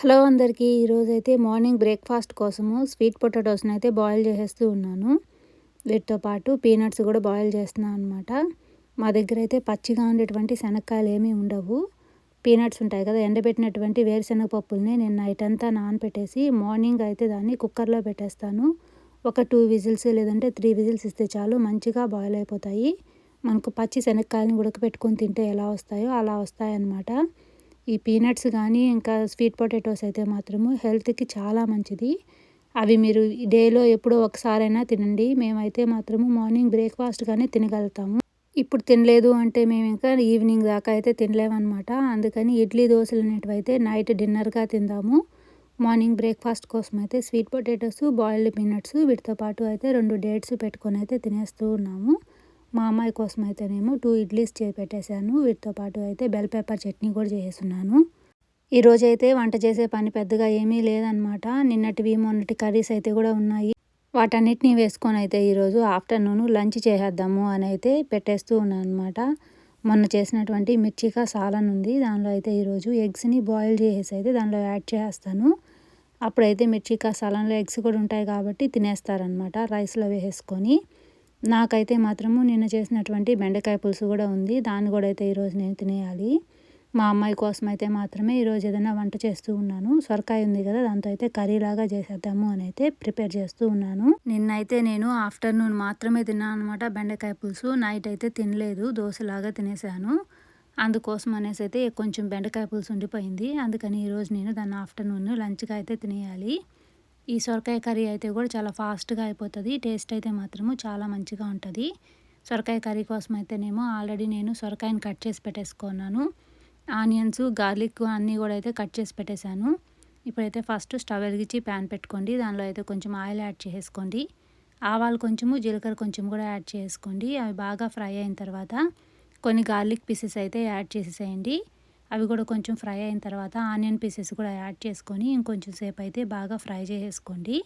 Hello అందరికీ ఈరోజైతే morning breakfast కోసము స్వీట్ పొటాటోస్ని అయితే బాయిల్ చేసేస్తూ ఉన్నాను. వీటితో పాటు పీనట్స్ కూడా బాయిల్ చేస్తున్నాను అనమాట మా దగ్గర అయితే పచ్చిగా ఉండేటువంటి శనక్కాయలు ఏమీ ఉండవు. పీనట్స్ ఉంటాయి కదా ఎండబెట్టినటువంటి వేరుశనగ పప్పుల్ని నేను నైట్ అంతా నానబెట్టేసి మార్నింగ్ అయితే దాన్ని కుక్కర్లో పెట్టేస్తాను. ఒక టూ విజిల్స్ లేదంటే త్రీ విజిల్స్ ఇస్తే చాలు మంచిగా బాయిల్ అయిపోతాయి. మనకు పచ్చి శనక్కాయలను ఉడకపెట్టుకొని తింటే ఎలా వస్తాయో అలా వస్తాయన్నమాట. ఈ పీనట్స్ కానీ ఇంకా స్వీట్ పొటాటోస్ అయితే మాత్రము హెల్త్కి చాలా మంచిది. అవి మీరు డేలో ఎప్పుడో ఒకసారైనా తినండి. మేమైతే మాత్రము మార్నింగ్ బ్రేక్ఫాస్ట్ కానీ తినగలుగుతాము. ఇప్పుడు తినలేదు అంటే మేము ఇంకా ఈవినింగ్ దాకా అయితే తినలేమన్నమాట. అందుకని ఇడ్లీ దోశలు అనేటివి అయితే నైట్ డిన్నర్గా తిందాము. మార్నింగ్ బ్రేక్ఫాస్ట్ కోసం అయితే స్వీట్ పొటాటోస్ బాయిల్డ్ పీనట్స్ వీటితో పాటు అయితే రెండు డేట్స్ పెట్టుకొని అయితే తినేస్తూ ఉన్నాము. మా అమ్మాయి కోసం అయితేనేమో టూ ఇడ్లీస్ చేసి పెట్టేశాను. వీటితో పాటు అయితే బెల్ పేపర్ చట్నీ కూడా చేసేస్తున్నాను. ఈరోజు అయితే వంట చేసే పని పెద్దగా ఏమీ లేదనమాట నిన్నటివి మొన్నటి కర్రీస్ అయితే కూడా ఉన్నాయి. వాటన్నిటిని వేసుకొని అయితే ఈరోజు ఆఫ్టర్నూన్ లంచ్ చేసేద్దాము అని అయితే పెట్టేస్తూ ఉన్నాను అనమాట మొన్న చేసినటువంటి మిర్చికా సాలన్ ఉంది. దానిలో అయితే ఈరోజు ఎగ్స్ని బాయిల్ చేసేసి అయితే దానిలో యాడ్ చేస్తాను అప్పుడైతే మిర్చికా సాలన్లో ఎగ్స్ కూడా ఉంటాయి కాబట్టి తినేస్తారనమాట రైస్లో వేసేసుకొని. నాకైతే మాత్రము నిన్న చేసినటువంటి బెండకాయ పులుసు కూడా ఉంది. దాన్ని కూడా అయితే ఈరోజు నేను తినేయాలి. మా అమ్మాయి కోసం అయితే మాత్రమే ఈరోజు ఏదైనా వంట చేస్తూ ఉన్నాను. సొరకాయ ఉంది కదా దాంతో అయితే కర్రీలాగా చేసేద్దాము అని అయితే ప్రిపేర్ చేస్తూ ఉన్నాను. నిన్నైతే నేను ఆఫ్టర్నూన్ మాత్రమే తిన్నాను అనమాట బెండకాయ పులుసు. నైట్ అయితే తినలేదు దోశలాగా తినేసాను. అందుకోసం అనేసి అయితే కొంచెం బెండకాయ పులుసు ఉండిపోయింది. అందుకని ఈరోజు నేను దాన్ని ఆఫ్టర్నూన్ లంచ్గా అయితే తినేయాలి. ఈ సొరకాయ కర్రీ అయితే కూడా చాలా ఫాస్ట్గా అయిపోతుంది. టేస్ట్ అయితే మాత్రము చాలా మంచిగా ఉంటుంది. సొరకాయ కర్రీ కోసం అయితేనేమో ఆల్రెడీ నేను సొరకాయని కట్ చేసి పెట్టేసుకున్నాను. ఆనియన్స్ గార్లిక్ అన్నీ కూడా అయితే కట్ చేసి పెట్టేశాను. ఇప్పుడైతే ఫస్ట్ స్టవ్ వెలిగించి ప్యాన్ పెట్టుకోండి. దానిలో అయితే కొంచెం ఆయిల్ యాడ్ చేసుకోండి ఆవాలు కొంచెము జీలకర్ర కొంచెం కూడా యాడ్ చేసుకోండి అవి బాగా ఫ్రై అయిన తర్వాత కొన్ని గార్లిక్ పీసెస్ అయితే యాడ్ చేసేసేయండి. అవి కూడా కొంచెం ఫ్రై అయిన తర్వాత ఆనియన్ పీసెస్ కూడా యాడ్ చేసుకొని ఇంకొంచెం సేపు అయితే బాగా ఫ్రై చేసేసుకోండి.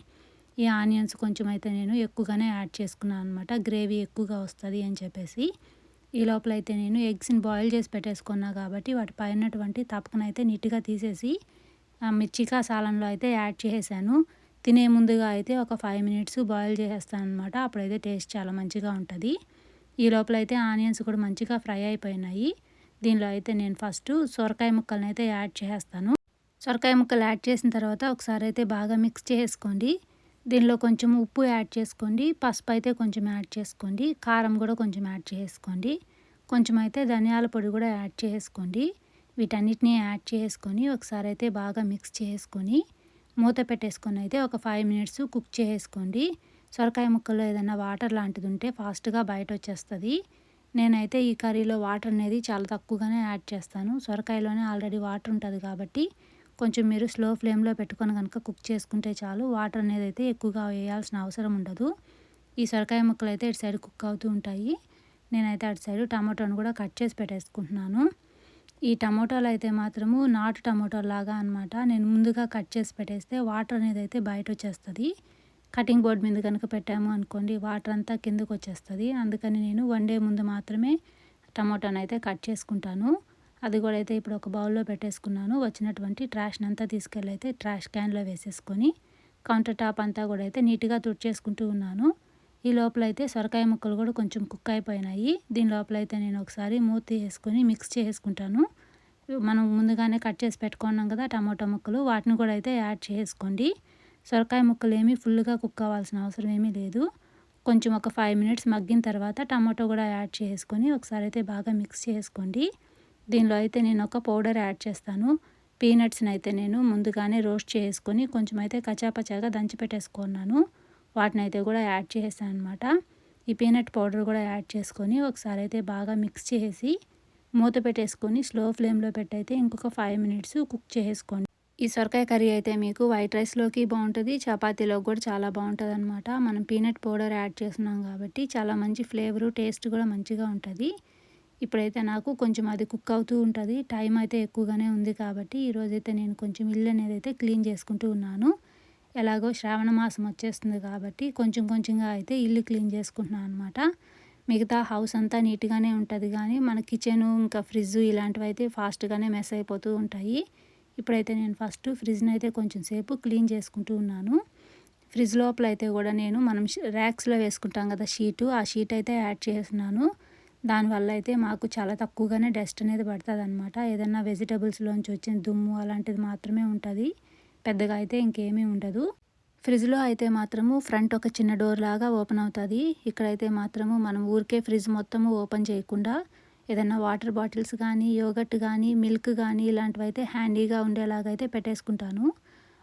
ఈ ఆనియన్స్ కొంచెం అయితే నేను ఎక్కువగానే యాడ్ చేసుకున్నాను అనమాట గ్రేవీ ఎక్కువగా వస్తుంది అని చెప్పేసి. ఈ లోపల అయితే నేను ఎగ్స్ని బాయిల్ చేసి పెట్టేసుకున్నా కాబట్టి వాటి పైనటువంటి తప్పకనైతే నీట్గా తీసేసి మిర్చికా సాలంలో అయితే యాడ్ చేసేసాను. తినే ముందుగా అయితే ఒక ఫైవ్ మినిట్స్ బాయిల్ చేసేస్తాను అనమాట అప్పుడైతే టేస్ట్ చాలా మంచిగా ఉంటుంది. ఈ లోపల అయితే ఆనియన్స్ కూడా మంచిగా ఫ్రై అయిపోయినాయి. దీనిలో అయితే నేను ఫస్ట్ సొరకాయ ముక్కలను అయితే యాడ్ చేస్తాను. సొరకాయ ముక్కలు యాడ్ చేసిన తర్వాత ఒకసారి అయితే బాగా మిక్స్ చేసుకోండి. దీనిలో కొంచెం ఉప్పు యాడ్ చేసుకోండి. పసుపు అయితే కొంచెం యాడ్ చేసుకోండి. కారం కూడా కొంచెం యాడ్ చేసుకోండి. కొంచెం అయితే ధనియాల పొడి కూడా యాడ్ చేసుకోండి. వీటన్నిటిని యాడ్ చేసుకొని ఒకసారి అయితే బాగా మిక్స్ చేసుకొని మూత పెట్టేసుకొని అయితే ఒక ఫైవ్ మినిట్స్ కుక్ చేసుకోండి. సొరకాయ ముక్కల్లో ఏదైనా వాటర్ లాంటిది ఉంటే ఫాస్ట్గా బయట వచ్చేస్తుంది నేనైతే ఈ కర్రీలో వాటర్ అనేది చాలా తక్కువగానే యాడ్ చేస్తాను. సొరకాయలోనే ఆల్రెడీ వాటర్ ఉంటుంది కాబట్టి కొంచెం మీరు స్లో ఫ్లేమ్లో పెట్టుకొని కనుక కుక్ చేసుకుంటే చాలు. వాటర్ అనేది అయితే ఎక్కువగా వేయాల్సిన అవసరం ఉండదు. ఈ సొరకాయ ముక్కలు అయితే ఇటు సైడ్ కుక్ అవుతూ ఉంటాయి. నేనైతే అటు సైడ్ టమాటోను కూడా కట్ చేసి పెట్టేసుకుంటున్నాను. ఈ టమాటోలు అయితే మాత్రము నాటు టమాటోలు లాగా అనమాట నేను ముందుగా కట్ చేసి పెట్టేస్తే వాటర్ అనేది అయితే బయట వచ్చేస్తుంది. కటింగ్ బోర్డ్ మీద కనుక పెట్టాము అనుకోండి వాటర్ అంతా కిందకు వచ్చేస్తుంది. అందుకని నేను వన్ డే ముందు మాత్రమే టమాటాను అయితే కట్ చేసుకుంటాను. అది కూడా అయితే ఇప్పుడు ఒక బౌల్లో పెట్టేసుకున్నాను. వచ్చినటువంటి ట్రాష్ని అంతా తీసుకెళ్ళి అయితే ట్రాష్ క్యాన్లో వేసేసుకొని కౌంటర్ టాప్ అంతా కూడా అయితే నీట్గా తుడిచేసుకుంటూ ఉన్నాను. ఈ లోపల అయితే సొరకాయ ముక్కలు కూడా కొంచెం కుక్ అయిపోయినాయి. దీని లోపల అయితే నేను ఒకసారి మూతి వేసుకొని మిక్స్ చేసుకుంటాను. మనం ముందుగానే కట్ చేసి పెట్టుకున్నాం కదా టమాటో ముక్కలు వాటిని కూడా అయితే యాడ్ చేసుకోండి. సొరకాయ ముక్కలు ఏమీ ఫుల్గా కుక్ అవ్వాల్సిన అవసరం ఏమీ లేదు. కొంచెం ఒక ఫైవ్ మినిట్స్ మగ్గిన తర్వాత టమాటో కూడా యాడ్ చేసుకొని ఒకసారి అయితే బాగా మిక్స్ చేసుకోండి. దీనిలో అయితే నేను ఒక పౌడర్ యాడ్ చేస్తాను. పీనట్స్ని అయితే నేను ముందుగానే రోస్ట్ చేసుకొని కొంచెం అయితే కచాపచాగా దంచి పెట్టేసుకున్నాను. వాటిని అయితే కూడా యాడ్ చేసాను అనమాట ఈ పీనట్ పౌడర్ కూడా యాడ్ చేసుకొని ఒకసారి అయితే బాగా మిక్స్ చేసి మూత పెట్టేసుకొని స్లో ఫ్లేమ్లో పెట్టయితే ఇంకొక ఫైవ్ మినిట్స్ కుక్ చేసుకోండి. ఈ సొరకాయ కర్రీ అయితే మీకు వైట్ రైస్లోకి బాగుంటుంది చపాతీలో కూడా చాలా బాగుంటుంది అనమాట మనం పీనట్ పౌడర్ యాడ్ చేస్తున్నాం కాబట్టి చాలా మంచి ఫ్లేవరు టేస్ట్ కూడా మంచిగా ఉంటుంది. ఇప్పుడైతే నాకు కొంచెం అది కుక్ అవుతూ ఉంటుంది టైం అయితే ఎక్కువగానే ఉంది కాబట్టి ఈరోజైతే నేను కొంచెం ఇల్లు అనేది అయితే క్లీన్ చేసుకుంటూ ఉన్నాను. ఎలాగో శ్రావణ మాసం వచ్చేస్తుంది కాబట్టి కొంచెం కొంచెంగా అయితే ఇల్లు క్లీన్ చేసుకుంటున్నాను అనమాట మిగతా హౌస్ అంతా నీట్గానే ఉంటుంది కానీ మన కిచెను ఇంకా ఫ్రిడ్జ్ ఇలాంటివి అయితే ఫాస్ట్గానే మెస్ అయిపోతూ ఉంటాయి. ఇప్పుడైతే నేను ఫస్ట్ ఫ్రిడ్జ్ని అయితే కొంచెం సేపు క్లీన్ చేసుకుంటూ ఉన్నాను. ఫ్రిడ్జ్ లోపల అయితే కూడా నేను మనం ర్యాక్స్లో వేసుకుంటాం కదా షీటు ఆ షీట్ అయితే యాడ్ చేస్తున్నాను. దానివల్ల అయితే మాకు చాలా తక్కువగానే డస్ట్ అనేది పడుతుంది అనమాట ఏదన్నా వెజిటబుల్స్లోంచి వచ్చిన దుమ్ము అలాంటిది మాత్రమే ఉంటుంది. పెద్దగా అయితే ఇంకేమీ ఉండదు. ఫ్రిడ్జ్లో అయితే మాత్రము ఫ్రంట్ ఒక చిన్న డోర్ లాగా ఓపెన్ అవుతుంది. ఇక్కడైతే మాత్రము మనం ఊరికే ఫ్రిడ్జ్ మొత్తము ఓపెన్ చేయకుండా ఏదైనా వాటర్ బాటిల్స్ కానీ యోగట్ కానీ మిల్క్ కానీ ఇలాంటివి అయితే హ్యాండీగా ఉండేలాగా అయితే పెట్టేసుకుంటాను.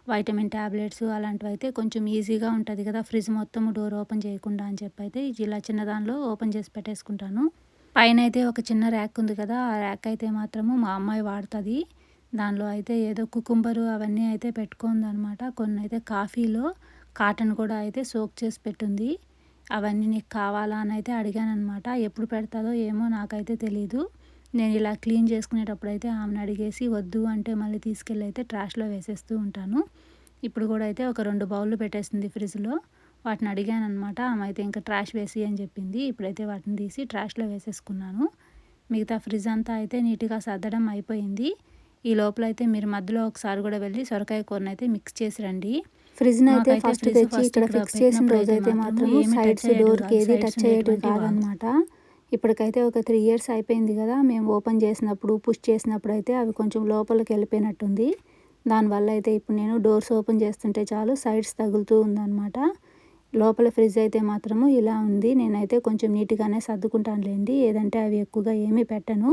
వైటమిన్ ట్యాబ్లెట్స్ అలాంటివి అయితే కొంచెం ఈజీగా ఉంటుంది కదా ఫ్రిడ్జ్ మొత్తం డోర్ ఓపెన్ చేయకుండా అని చెప్పి అయితే ఇలా చిన్న దానిలో ఓపెన్ చేసి పెట్టేసుకుంటాను. పైన అయితే ఒక చిన్న ర్యాక్ ఉంది కదా ఆ ర్యాక్ అయితే మాత్రము మా అమ్మాయి వాడుతుంది. దానిలో అయితే ఏదో కుకుంబరు అవన్నీ అయితే పెట్టుకుంది అనమాట కొన్ని అయితే కాఫీలో కాటన్ కూడా అయితే సోక్ చేసి పెట్టుంది. అవన్నీ నీకు కావాలా అని అయితే అడిగాను అనమాట ఎప్పుడు పెడతాదో ఏమో నాకైతే తెలీదు. నేను ఇలా క్లీన్ చేసుకునేటప్పుడు అయితే ఆమెను అడిగేసి వద్దు అంటే మళ్ళీ తీసుకెళ్ళి అయితే ట్రాష్లో వేసేస్తూ ఉంటాను. ఇప్పుడు కూడా అయితే ఒక రెండు బౌళ్ళు పెట్టేసింది ఫ్రిడ్జ్లో. వాటిని అడిగాను అనమాట ఆమె అయితే ఇంకా ట్రాష్ వేసి అని చెప్పింది. ఇప్పుడైతే వాటిని తీసి ట్రాష్లో వేసేసుకున్నాను. మిగతా ఫ్రిడ్జ్ అంతా అయితే నీట్గా సర్దడం అయిపోయింది. ఈ లోపల అయితే మీరు మధ్యలో ఒకసారి కూడా వెళ్ళి సొరకాయ కూరని అయితే మిక్స్ చేసి రండి. ఫ్రిడ్జ్ అయితే ఫస్ట్ తెచ్చి ఇక్కడ ఫిక్స్ చేసిన రోజు అయితే మాత్రం సైడ్స్ డోర్కి ఏది టచ్ అయ్యేటివి కాదనమాట. ఇప్పటికైతే ఒక త్రీ ఇయర్స్ అయిపోయింది కదా మేము ఓపెన్ చేసినప్పుడు పుష్ చేసినప్పుడు అయితే అవి కొంచెం లోపలికి వెళ్ళిపోయినట్టుంది. దానివల్ల అయితే ఇప్పుడు నేను డోర్స్ ఓపెన్ చేస్తుంటే చాలు సైడ్స్ తగులుతూ ఉందన్నమాట లోపల ఫ్రిడ్జ్ అయితే మాత్రము ఇలా ఉంది. నేనైతే కొంచెం నీట్గానే సర్దుకుంటానులేండి. ఏదంటే అవి ఎక్కువగా ఏమీ పెట్టను.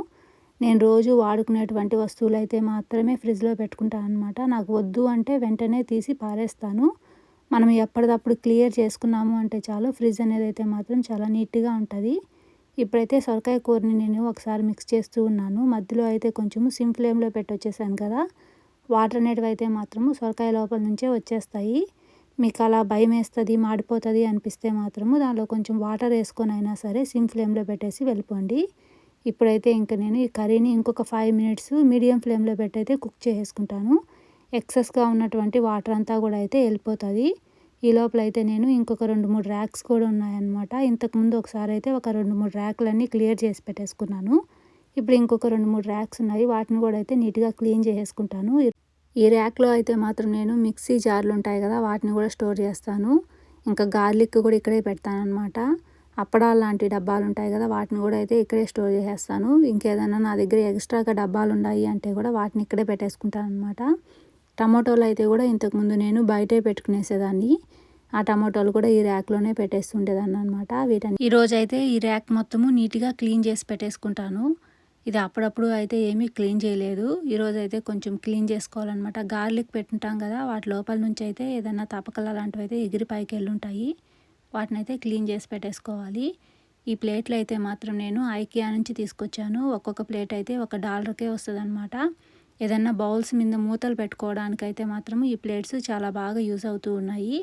నేను రోజు వాడుకునేటువంటి వస్తువులు అయితే మాత్రమే ఫ్రిడ్జ్లో పెట్టుకుంటాను అనమాట నాకు వద్దు అంటే వెంటనే తీసి పారేస్తాను. మనం ఎప్పటికప్పుడు క్లియర్ చేసుకున్నాము అంటే చాలు ఫ్రిడ్జ్ అనేది అయితే మాత్రం చాలా నీట్గా ఉంటుంది. ఇప్పుడైతే సొరకాయ కూరని నేను ఒకసారి మిక్స్ చేస్తూ ఉన్నాను. మధ్యలో అయితే కొంచెము సిమ్ ఫ్లేమ్లో పెట్టి వచ్చేసాను కదా. వాటర్ అనేటివి అయితే మాత్రము సొరకాయ లోపల నుంచే వచ్చేస్తాయి. మీకు అలా భయం వేస్తుంది మాడిపోతుంది అనిపిస్తే మాత్రము దానిలో కొంచెం వాటర్ వేసుకొని అయినా సరే సిమ్ ఫ్లేమ్లో పెట్టేసి వెళ్ళిపోండి. ఇప్పుడైతే ఇంకా నేను ఈ కర్రీని ఇంకొక ఫైవ్ మినిట్స్ మీడియం ఫ్లేమ్లో పెట్టయితే కుక్ చేసుకుంటాను ఎక్సెస్గా ఉన్నటువంటి వాటర్ అంతా కూడా అయితే వెళ్ళిపోతుంది. ఈ లోపల అయితే నేను ఇంకొక రెండు మూడు ర్యాక్స్ కూడా ఉన్నాయన్నమాట. ఇంతకుముందు ఒకసారి అయితే ఒక రెండు మూడు ర్యాక్లన్నీ క్లియర్ చేసి పెట్టేసుకున్నాను. ఇప్పుడు ఇంకొక రెండు మూడు ర్యాక్స్ ఉన్నాయి. వాటిని కూడా అయితే నీట్గా క్లీన్ చేసేసుకుంటాను. ఈ ర్యాక్లో అయితే మాత్రం నేను మిక్సీ జార్లు ఉంటాయి కదా వాటిని కూడా స్టోర్ చేస్తాను. ఇంకా గార్లిక్ కూడా ఇక్కడే పెడతాను అనమాట అప్పడాలు లాంటి డబ్బాలు ఉంటాయి కదా వాటిని కూడా అయితే ఇక్కడే స్టోర్ చేసేస్తాను. ఇంకేదైనా నా దగ్గర ఎక్స్ట్రాగా డబ్బాలు ఉన్నాయి అంటే కూడా వాటిని ఇక్కడే పెట్టేసుకుంటాను అనమాట టమాటోలు అయితే కూడా ఇంతకుముందు నేను బయటే పెట్టుకునేసేదాన్ని. ఆ టమాటోలు కూడా ఈ ర్యాక్లోనే పెట్టేస్తుండేదాన్ని అనమాట వీటన్ని ఈరోజు అయితే ఈ ర్యాక్ మొత్తము నీట్గా క్లీన్ చేసి పెట్టేసుకుంటాను. ఇది అప్పుడప్పుడు అయితే ఏమీ క్లీన్ చేయలేదు. ఈరోజు అయితే కొంచెం క్లీన్ చేసుకోవాలన్నమాట. గార్లిక్ పెట్టుంటాం కదా వాటి లోపల నుంచి అయితే ఏదైనా తపకల లాంటివి అయితే ఎగిరి పైకి వెళ్ళుంటాయి వాటిని అయితే క్లీన్ చేసి పెట్టేసుకోవాలి. ఈ ప్లేట్లు అయితే మాత్రం నేను ఐకియా నుంచి తీసుకొచ్చాను. ఒక్కొక్క ప్లేట్ అయితే ఒక డాలర్కే వస్తుంది అనమాట ఏదన్నా బౌల్స్ మీద మూతలు పెట్టుకోవడానికి అయితే మాత్రం ఈ ప్లేట్స్ చాలా బాగా యూజ్ అవుతూ ఉన్నాయి.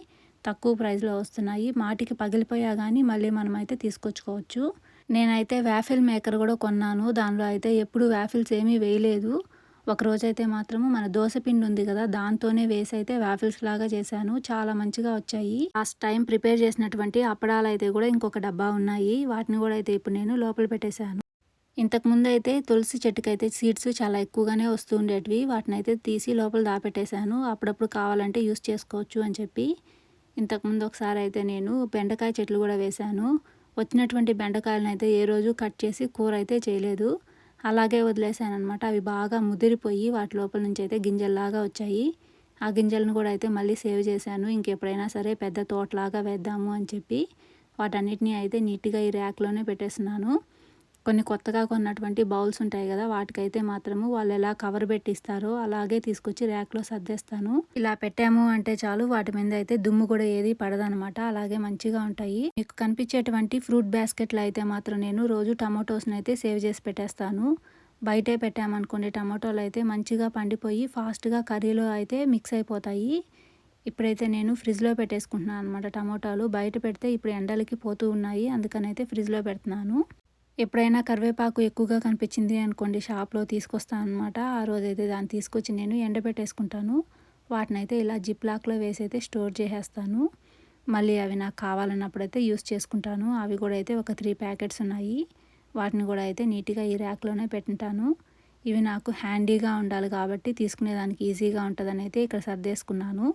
తక్కువ ప్రైస్లో వస్తున్నాయి. మాటికి పగిలిపోయా కానీ మళ్ళీ మనం అయితే తీసుకొచ్చుకోవచ్చు. నేనైతే వ్యాఫిల్ మేకర్ కూడా కొన్నాను. దానిలో అయితే ఎప్పుడు వ్యాఫిల్స్ ఏమీ వేయలేదు. ఒకరోజైతే మాత్రము మన దోశ పిండి ఉంది కదా దాంతోనే వేసి అయితే వ్యాఫిల్స్ లాగా చేశాను. చాలా మంచిగా వచ్చాయి. లాస్ట్ టైం ప్రిపేర్ చేసినటువంటి అప్పడాలు అయితే కూడా ఇంకొక డబ్బా ఉన్నాయి. వాటిని కూడా అయితే ఇప్పుడు నేను లోపల పెట్టేశాను. ఇంతకుముందు అయితే తులసి చెట్టుకైతే సీడ్స్ చాలా ఎక్కువగానే వస్తూ ఉండేటివి. వాటిని అయితే తీసి లోపల దాపెట్టేశాను. అప్పుడప్పుడు కావాలంటే యూస్ చేసుకోవచ్చు అని చెప్పి. ఇంతకుముందు ఒకసారి అయితే నేను బెండకాయ చెట్లు కూడా వేశాను. వచ్చినటువంటి బెండకాయలను అయితే ఏ రోజు కట్ చేసి కూర అయితే చేయలేదు. అలాగే వదిలేసాను అనమాట అవి బాగా ముదిరిపోయి వాటి లోపల నుంచి అయితే గింజల్లాగా వచ్చాయి. ఆ గింజలను కూడా అయితే మళ్ళీ సేవ్ చేశాను. ఇంకెప్పుడైనా సరే పెద్ద తోటలాగా వేద్దాము అని చెప్పి వాటన్నిటిని అయితే నీట్గా ఈ ర్యాక్లోనే పెట్టేస్తున్నాను. కొన్ని కొత్తగా కొన్నటువంటి బౌల్స్ ఉంటాయి కదా వాటికైతే మాత్రము వాళ్ళు ఎలా కవర్ పెట్టిస్తారో అలాగే తీసుకొచ్చి ర్యాక్లో సర్దేస్తాను. ఇలా పెట్టాము అంటే చాలు వాటి మీద అయితే దుమ్ము కూడా ఏది పడదనమాట. అలాగే మంచిగా ఉంటాయి. మీకు కనిపించేటువంటి ఫ్రూట్ బాస్కెట్లు అయితే మాత్రం నేను రోజు టమాటోస్ని అయితే సేవ్ చేసి పెట్టేస్తాను. బయటే పెట్టామనుకోండి టమాటోలు అయితే మంచిగా పండిపోయి ఫాస్ట్గా కర్రీలో అయితే మిక్స్ అయిపోతాయి. ఇప్పుడైతే నేను ఫ్రిడ్జ్లో పెట్టేసుకుంటున్నాను అనమాట టమోటాలు. బయట పెడితే ఇప్పుడు ఎండలకి పోతూ ఉన్నాయి అందుకనైతే ఫ్రిడ్జ్లో పెడుతున్నాను. ఎప్పుడైనా కరివేపాకు ఎక్కువగా కనిపించింది అనుకోండి షాప్లో తీసుకొస్తాను అనమాట ఆ రోజైతే దాన్ని తీసుకొచ్చి నేను ఎండబెట్టేసుకుంటాను. వాటిని అయితే ఇలా జిప్ లాక్లో వేసి అయితే స్టోర్ చేసేస్తాను. మళ్ళీ అవి నాకు కావాలన్నప్పుడు అయితే యూస్ చేసుకుంటాను. అవి కూడా అయితే ఒక త్రీ ప్యాకెట్స్ ఉన్నాయి. వాటిని కూడా అయితే నీట్గా ఈ ర్యాక్లోనే పెట్టుంటాను. ఇవి నాకు హ్యాండీగా ఉండాలి కాబట్టి తీసుకునేదానికి ఈజీగా ఉంటుందని అయితే ఇక్కడ సర్దేసుకున్నాను.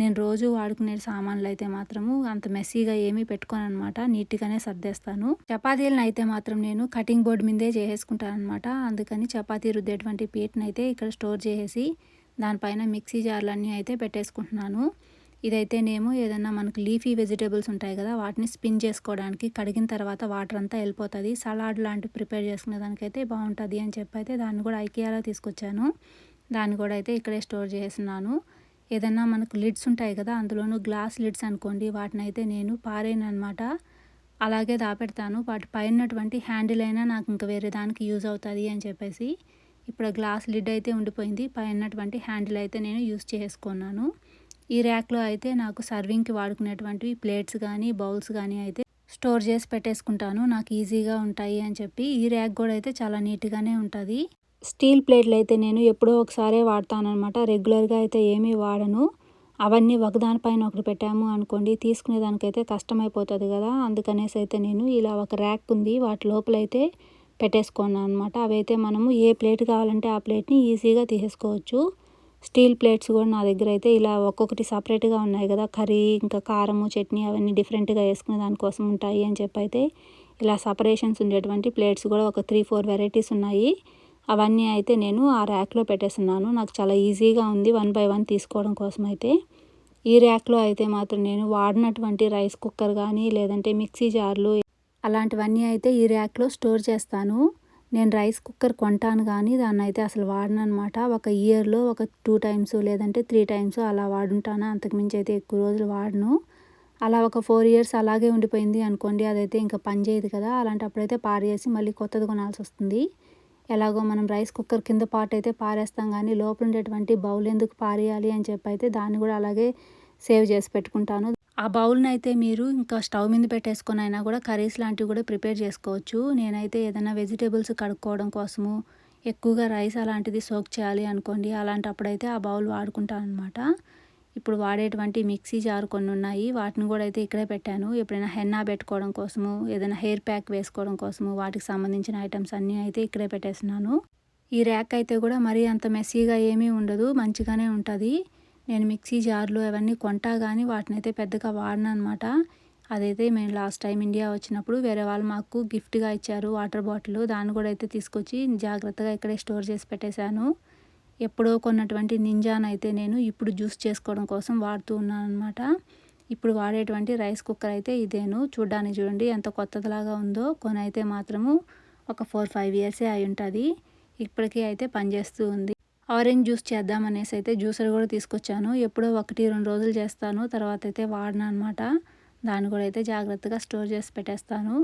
నేను రోజు వాడుకునే సామాన్లు అయితే మాత్రము అంత మెస్సీగా ఏమీ పెట్టుకోను అనమాట నీట్గానే సర్దేస్తాను. చపాతీలను అయితే మాత్రం నేను కటింగ్ బోర్డు మీదే చేసేసుకుంటాను అనమాట అందుకని చపాతీ రుద్దేటువంటి పీటను అయితే ఇక్కడ స్టోర్ చేసేసి దానిపైన మిక్సీ జార్లన్నీ అయితే పెట్టేసుకుంటున్నాను. ఇదైతే నేను ఏదన్నా మనకు లీఫీ వెజిటేబుల్స్ ఉంటాయి కదా వాటిని స్పిన్ చేసుకోవడానికి కడిగిన తర్వాత వాటర్ అంతా వెళ్ళిపోతుంది. సలాడ్ లాంటివి ప్రిపేర్ చేసుకునే దానికైతే బాగుంటుంది అని చెప్పి అయితే దాన్ని కూడా ఐకియాలో తీసుకొచ్చాను. దాన్ని కూడా అయితే ఇక్కడే స్టోర్ చేస్తున్నాను ఏదన్నా మనకు లిడ్స్ ఉంటాయి కదా అందులోనూ గ్లాస్ లిడ్స్ అనుకోండి వాటిని అయితే నేను పారేను అలాగే దాపెడతాను. వాటి పైనటువంటి హ్యాండిల్ అయినా నాకు ఇంకా వేరే దానికి యూజ్ అవుతుంది అని చెప్పేసి ఇప్పుడు గ్లాస్ లిడ్ అయితే ఉండిపోయింది. పైనటువంటి హ్యాండిల్ అయితే నేను యూజ్ చేసుకున్నాను. ఈ ర్యాక్లో అయితే నాకు సర్వింగ్కి వాడుకునేటువంటి ప్లేట్స్ కానీ బౌల్స్ కానీ అయితే స్టోర్ చేసి పెట్టేసుకుంటాను. నాకు ఈజీగా ఉంటాయి అని చెప్పి ఈ ర్యాక్ కూడా అయితే చాలా నీట్గానే ఉంటుంది. స్టీల్ ప్లేట్లు అయితే నేను ఎప్పుడో ఒకసారే వాడతానమాట రెగ్యులర్గా అయితే ఏమీ వాడను. అవన్నీ ఒకదానిపైన ఒకటి పెట్టాము అనుకోండి తీసుకునే దానికైతే కష్టమైపోతుంది కదా. అందుకనేసి అయితే నేను ఇలా ఒక ర్యాక్ ఉంది వాటి లోపలైతే పెట్టేసుకున్నాను అనమాట అవైతే మనము ఏ ప్లేట్ కావాలంటే ఆ ప్లేట్ని ఈజీగా తీసేసుకోవచ్చు. స్టీల్ ప్లేట్స్ కూడా నా దగ్గర అయితే ఇలా ఒక్కొక్కటి సపరేట్గా ఉన్నాయి కదా. కర్రీ ఇంకా కారము చట్నీ అవన్నీ డిఫరెంట్గా వేసుకునే దానికోసం ఉంటాయి అని చెప్పి అయితే ఇలా సపరేషన్స్ ఉండేటువంటి ప్లేట్స్ కూడా ఒక త్రీ ఫోర్ వెరైటీస్ ఉన్నాయి. అవన్నీ అయితే నేను ఆ ర్యాక్లో పెట్టేస్తున్నాను. నాకు చాలా ఈజీగా ఉంది వన్ బై వన్ తీసుకోవడం కోసం అయితే. ఈ ర్యాక్లో అయితే మాత్రం నేను వాడినటువంటి రైస్ కుక్కర్ కానీ లేదంటే మిక్సీ జార్లు అలాంటివన్నీ అయితే ఈ ర్యాక్లో స్టోర్ చేస్తాను. నేను రైస్ కుక్కర్ కొంటాను కానీ దాన్ని అయితే అసలు వాడను అనమాట ఒక ఇయర్లో ఒక టూ టైమ్స్ లేదంటే త్రీ టైమ్స్ అలా వాడుంటాను. అంతకుమించి అయితే ఎక్కువ రోజులు వాడను. అలా ఒక ఫోర్ ఇయర్స్ అలాగే ఉండిపోయింది అనుకోండి అదైతే ఇంకా పని చేయదు కదా. అలాంటప్పుడైతే పారేసి మళ్ళీ కొత్తది కొనాల్సి వస్తుంది ఎలాగో మనం రైస్ కుక్కర్ కింద పార్ట్ అయితే పారేస్తాం కానీ లోపల ఉండేటువంటి బౌల్ ఎందుకు పారేయాలి అని చెప్పి అయితే దాన్ని కూడా అలాగే సేవ్ చేసి పెట్టుకుంటాను. ఆ బౌల్ని అయితే మీరు ఇంకా స్టవ్ మీద పెట్టేసుకొని అయినా కూడా కర్రీస్ లాంటివి కూడా ప్రిపేర్ చేసుకోవచ్చు. నేనైతే ఏదైనా వెజిటేబుల్స్ కడుక్కోవడం కోసము ఎక్కువగా రైస్ అలాంటిది సోక్ చేయాలి అనుకోండి. అలాంటప్పుడైతే ఆ బౌల్ వాడుకుంటాను అనమాట ఇప్పుడు వాడేటువంటి మిక్సీ జార్ కొన్ని ఉన్నాయి వాటిని కూడా అయితే ఇక్కడే పెట్టాను. ఎప్పుడైనా హెన్నా పెట్టుకోవడం కోసము ఏదైనా హెయిర్ ప్యాక్ వేసుకోవడం కోసము వాటికి సంబంధించిన ఐటమ్స్ అన్నీ అయితే ఇక్కడే పెట్టేస్తున్నాను. ఈ ర్యాక్ అయితే కూడా మరీ అంత మెస్సీగా ఏమీ ఉండదు. మంచిగానే ఉంటుంది. నేను మిక్సీ జార్లు అవన్నీ కొంటా కానీ వాటిని అయితే పెద్దగా వాడినా అనమాట అదైతే మేము లాస్ట్ టైం ఇండియా వచ్చినప్పుడు వేరే వాళ్ళు మాకు గిఫ్ట్గా ఇచ్చారు వాటర్ బాటిల్. దాన్ని కూడా అయితే తీసుకొచ్చి జాగ్రత్తగా ఇక్కడే స్టోర్ చేసి పెట్టేశాను. ఎప్పుడో కొన్నటువంటి నింజాన్ అయితే నేను ఇప్పుడు జ్యూస్ చేసుకోవడం కోసం వాడుతూ ఉన్నాను అనమాట ఇప్పుడు వాడేటువంటి రైస్ కుక్కర్ అయితే ఇదేను. చూడ్డానికి చూడండి ఎంత కొత్తదిలాగా ఉందో. కొని అయితే మాత్రము ఒక ఫోర్ ఫైవ్ ఇయర్సే అయి ఉంటుంది. ఇప్పటికీ అయితే పనిచేస్తూ ఉంది. ఆరెంజ్ జ్యూస్ చేద్దామనేసి అయితే జ్యూసర్ కూడా తీసుకొచ్చాను. ఎప్పుడో ఒకటి రెండు రోజులు చేస్తాను. తర్వాత అయితే వాడను అనమాట దాన్ని కూడా అయితే జాగ్రత్తగా స్టోర్ చేసి పెట్టేస్తాను.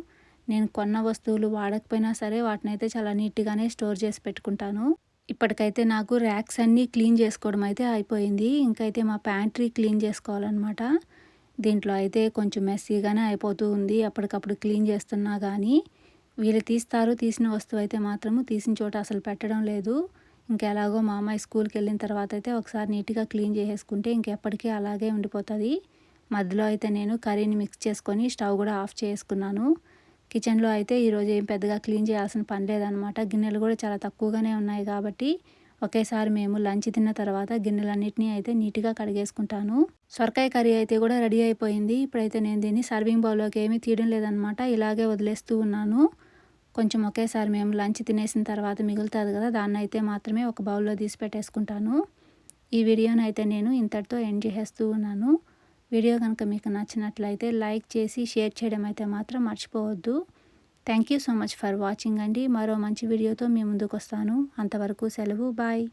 నేను కొన్న వస్తువులు వాడకపోయినా సరే వాటిని అయితే చాలా నీట్గానే స్టోర్ చేసి పెట్టుకుంటాను. ఇప్పటికైతే నాకు ర్యాక్స్ అన్నీ క్లీన్ చేసుకోవడం అయితే అయిపోయింది. ఇంకైతే మా ప్యాంట్రీ క్లీన్ చేసుకోవాలన్నమాట. దీంట్లో అయితే కొంచెం మెస్సీగానే అయిపోతూ ఉంది. అప్పటికప్పుడు క్లీన్ చేస్తున్నా కానీ వీళ్ళు తీస్తారు తీసిన వస్తువు అయితే మాత్రము తీసిన చోట అసలు పెట్టడం లేదు. ఇంకెలాగో మా అమ్మాయి స్కూల్కి వెళ్ళిన తర్వాత అయితే ఒకసారి నీట్గా క్లీన్ చేసేసుకుంటే ఇంకెప్పటికీ అలాగే ఉండిపోతుంది. మధ్యలో అయితే నేను కర్రీని మిక్స్ చేసుకొని స్టవ్ కూడా ఆఫ్ చేసుకున్నాను. కిచెన్లో అయితే ఈరోజు ఏం పెద్దగా క్లీన్ చేయాల్సిన పని లేదనమాట. గిన్నెలు కూడా చాలా తక్కువగానే ఉన్నాయి కాబట్టి ఒకేసారి మేము లంచ్ తిన్న తర్వాత గిన్నెలన్నింటినీ అయితే నీట్గా కడిగేసుకుంటాను. సొరకాయ కర్రీ అయితే కూడా రెడీ అయిపోయింది. ఇప్పుడైతే నేను దీన్ని సర్వింగ్ బౌల్లోకి ఏమీ తీయడం లేదనమాట. ఇలాగే వదిలేస్తూ ఉన్నాను. కొంచెం ఒకేసారి మేము లంచ్ తినేసిన తర్వాత మిగులుతుంది కదా దాన్ని అయితే మాత్రమే ఒక బౌల్లో తీసి పెట్టేసుకుంటాను. ఈ వీడియోని అయితే నేను ఇంతటితో ఎండ్ చేసేస్తూ ఉన్నాను. వీడియో కనుక మీకు నచ్చినట్లయితే లైక్ చేసి షేర్ చేయడం అయితే మాత్రం మర్చిపోవద్దు. Thank you so much for watching అండి. మరో మంచి వీడియోతో మీ ముందుకు వస్తాను. అంతవరకు సెలవు. బాయ్